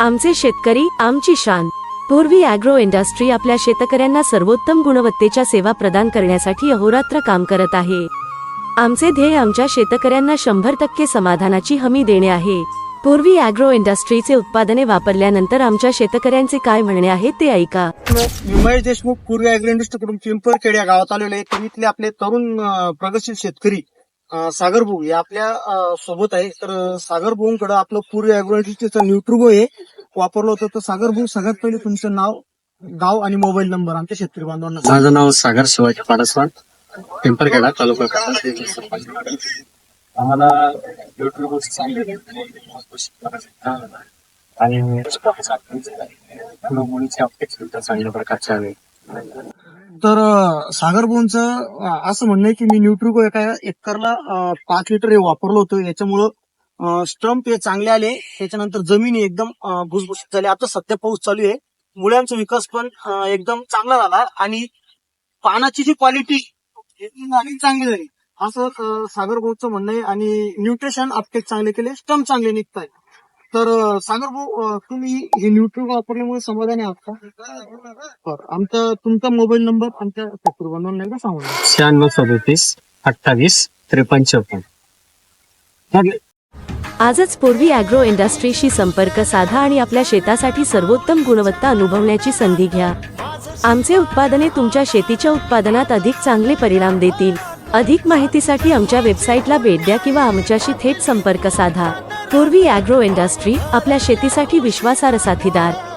आमचे शेतकरी आमची शान. पूर्वी अॅग्रो इंडस्ट्री आपल्या शेतकऱ्यांना सर्वोत्तम गुणवत्तेच्या सेवा प्रदान करण्यासाठी अहोरात्र काम करत आहे. आमचे ध्येय आमच्या शेतकऱ्यांना शंभर टक्के समाधानाची हमी देणे आहे. पूर्वी अॅग्रो इंडस्ट्रीचे उत्पादने वापरल्यानंतर आमच्या शेतकऱ्यांचे काय म्हणणे आहे ते ऐका. मी देशमुख पूर्वी अॅग्रो इंडस्ट्रीकडून पिंपरखेड या गावात आलेले आहे इथले आपले तरुण प्रगतशील शेतकरी सागर भाऊ हे आपल्यासोबत आहे. तर अं, सागर आपलं पूर्वी अॅग्रो इंडस्ट्रीचं हे वापरलं होतं. तर सागर सगळ्यात पहिले तुमचं नाव गाव आणि मोबाईल नंबर आमच्या शेतकरी बांधवांना माझं नाव सागर शिवाजी पाडसवान पिंपरखेडा तालुका आम्हाला आणि चांगल्या प्रकारच्या तर अं, सागर भाऊंचं असं म्हणणं आहे की मी न्यूट्रिको एका एकरला पाच लिटर हे वापरलं होतं. याच्यामुळं स्टंप हे चांगले आले. त्याच्यानंतर जमीन एकदम भुसभुशीत झाली. आता सध्या पाऊस चालू आहे. मुळ्यांचा विकास पण एकदम चांगला झाला. आणि पानाची जी क्वालिटी आणि चांगली झाली. असं अं, सागर भाऊचं म्हणणं आहे. आणि न्यूट्रिशन अपटेक चांगले केले. स्टंप चांगले निघत आहे तर अं, सागर भाऊ तुम्ही हे न्यूट्रिक वापरल्यामुळे समाधानी आहात का? बरं आमचा तुमचा मोबाईल नंबर आमच्या सांगून द्या. शहाण्णव सदोतीस अठ्ठावीस त्रेपन्न चौपन्न. आजच पूर्वी अॅग्रो इंडस्ट्रीशी संपर्क साधा आणि आपल्या शेतासाठी सर्वोत्तम गुणवत्ता अनुभवण्याची संधी घ्या. आमचे उत्पादने तुमच्या शेतीच्या उत्पादनात अधिक चांगले परिणाम देतील. अधिक माहितीसाठी आमच्या वेबसाईटला भेट द्या किंवा आमच्याशी थेट संपर्क साधा. पूर्वी अॅग्रो इंडस्ट्री आपल्या शेतीसाठी विश्वासार्ह साथीदार.